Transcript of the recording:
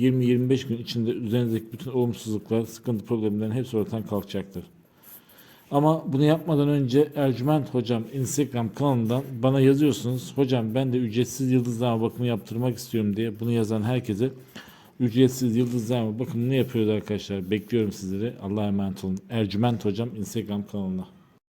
20-25 gün içinde üzerinizdeki bütün olumsuzluklar, sıkıntı problemlerin hepsi ortadan kalkacaktır. Ama bunu yapmadan önce Ercüment Hocam Instagram kanalından bana yazıyorsunuz. Hocam ben de ücretsiz yıldızlama bakımı yaptırmak istiyorum diye bunu yazan herkese ücretsiz yıldızlama bakımını yapıyoruz arkadaşlar. Bekliyorum sizleri. Allah'a emanet olun. Ercüment Hocam Instagram kanalına.